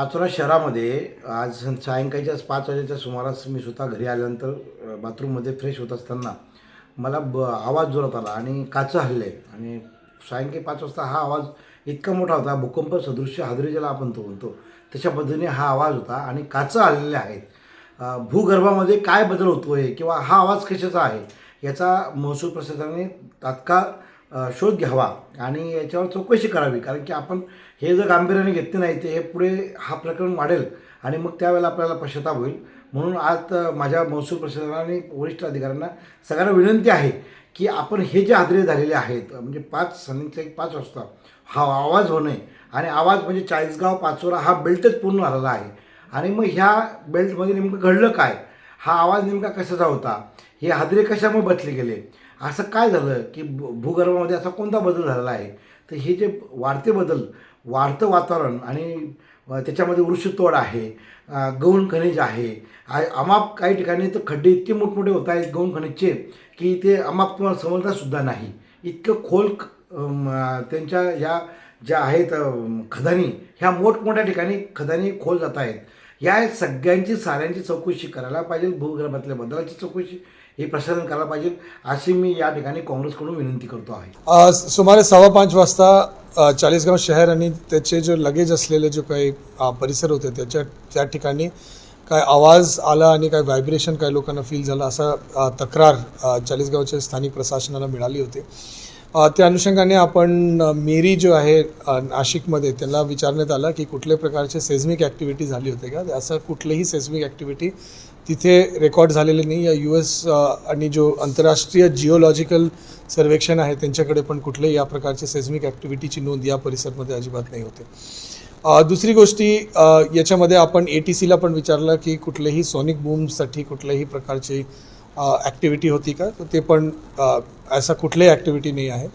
पाचोरा शहरामध्ये आज सायंकाळच्याच पाच वाजेच्या सुमारास मी स्वतः घरी आल्यानंतर बाथरूममध्ये फ्रेश होत असताना मला ब आवाज जोरात आला आणि काचं हल्ले. आणि सायंकाळी पाच वाजता हा आवाज इतका मोठा होता भूकंप सदृश्य हादरी ज्याला आपण तो म्हणतो तशा पद्धतीने हा आवाज होता आणि काचं आलेले आहेत. भूगर्भामध्ये काय बदल होतो आहे किंवा हा आवाज कशाचा आहे याचा महसूल प्रशासनाने तात्काळ शोध घ्यावा आणि याच्यावर चौकशी करावी. कारण की आपण हे जर गांभीर्याने घेतले नाही ते हे पुढे हा प्रकरण वाढेल आणि मग त्यावेळेला आपल्याला पश्चाताप होईल. म्हणून आज माझ्या महसूल प्रशासनाने वरिष्ठ अधिकाऱ्यांना सगळ्यांना विनंती आहे की आपण हे जे आदरे झालेले आहेत म्हणजे पाच संध्याकाळी पाच वाजता हा आवाज होणे आणि आवाज म्हणजे चाळीसगाव पाचोरा हा बेल्टच पूर्ण झालेला आहे. आणि मग ह्या बेल्टमध्ये नेमकं घडलं काय? हा आवाज नेमका कशाचा होता? हे हादरे कशामुळे बसले गेले? असं काय झालं की भूगर्भामध्ये असा कोणता बदल झालेला आहे? तर हे जे वाढते बदल वाढतं वातावरण आणि त्याच्यामध्ये वृक्षतोड आहे गौण खनिज आहे अमाप काही ठिकाणी तर खड्डे इतके मोठमोठे होत आहेत गौण खनिजचे की ते अमाप तुम्हाला समजतासुद्धा नाही. इतकं खोल त्यांच्या या ज्या आहेत खदानी ह्या मोठमोठ्या ठिकाणी खदानी खोल जात आहेत. या सगळ्यांची साऱ्यांची चौकशी करायला पाहिजे भूगर्भातल्या बदलाची चौकशी हे प्रशासन करायला पाहिजे अशी मी या ठिकाणी काँग्रेसकडून विनंती करतो आहे. सुमारे सव्वा पाच वाजता चाळीसगाव शहर आणि त्याचे जे लगेज असलेले जे काही परिसर होते त्याच्या त्या ठिकाणी काय आवाज आला आणि काय व्हायब्रेशन काय लोकांना फील झालं असा तक्रार चाळीसगावच्या स्थानिक प्रशासनाला मिळाली होती. त्या अनुषंगाने आपण मेरी जो आहे नाशिकमध्ये त्यांना विचारण्यात आलं की कुठल्या प्रकारचे सेझमिक ॲक्टिव्हिटी झाली होते का? असं कुठलीही सेझमिक ॲक्टिव्हिटी तिथे रेकॉर्ड झालेले नाही. या यू एस आणि जो आंतरराष्ट्रीय जिओलॉजिकल सर्वेक्षण आहे त्यांच्याकडे पण कुठल्याही या प्रकारचे सेझमिक ॲक्टिव्हिटीची नोंद या परिसरमध्ये अजिबात नाही होते. दुसरी गोष्टी याच्यामध्ये आपण ए टी सीला पण विचारलं की कुठलेही सोनिक बूमसाठी कुठल्याही प्रकारची ॲक्टिव्हिटी होती का? तर ते पण असा कुठल्याही ॲक्टिव्हिटी नाही आहे.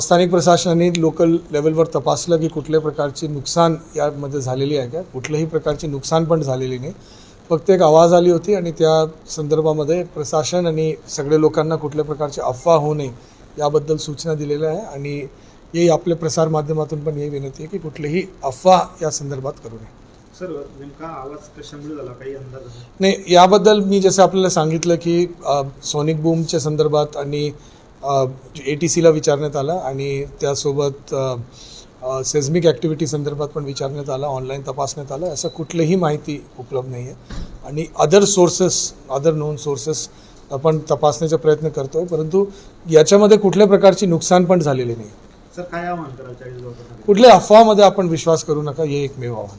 स्थानिक प्रशासनाने लोकल लेवलवर तपासलं की कुठल्या प्रकारची नुकसान यामध्ये झालेली आहे का? कुठल्याही प्रकारची नुकसान पण झालेली नाही. फक्त एक आवाज आली होती आणि त्या संदर्भामध्ये प्रशासन आणि सगळे लोकांना कुठल्या प्रकारची अफवा होऊ नये याबद्दल सूचना दिलेल्या आहे आणि हे आपल्या प्रसारमाध्यमातून पण ही विनंती आहे की कुठलीही अफवा या संदर्भात करू नये. सर नेमका आवाज कशामुळे झाला? काही अंदाज आहे? नाही याबद्दल मी जसं आपल्याला सांगितलं की सोनिक बूमच्या संदर्भात आणि ए टी सीला विचारण्यात आलं आणि त्यासोबत सेझमिक ॲक्टिव्हिटी संदर्भात पण विचारण्यात आलं ऑनलाईन तपासण्यात आलं. असं कुठलीही माहिती उपलब्ध नाही आहे. आणि other sources other known sources आपण तपासण्याचा प्रयत्न करतो आहे परंतु याच्यामध्ये कुठल्या प्रकारची नुकसान पण झालेली नाही. सर काय आव्हान कराल चाळीस कुठल्या अफवामध्ये आपण विश्वास करू नका हे एकमेव आव्हान.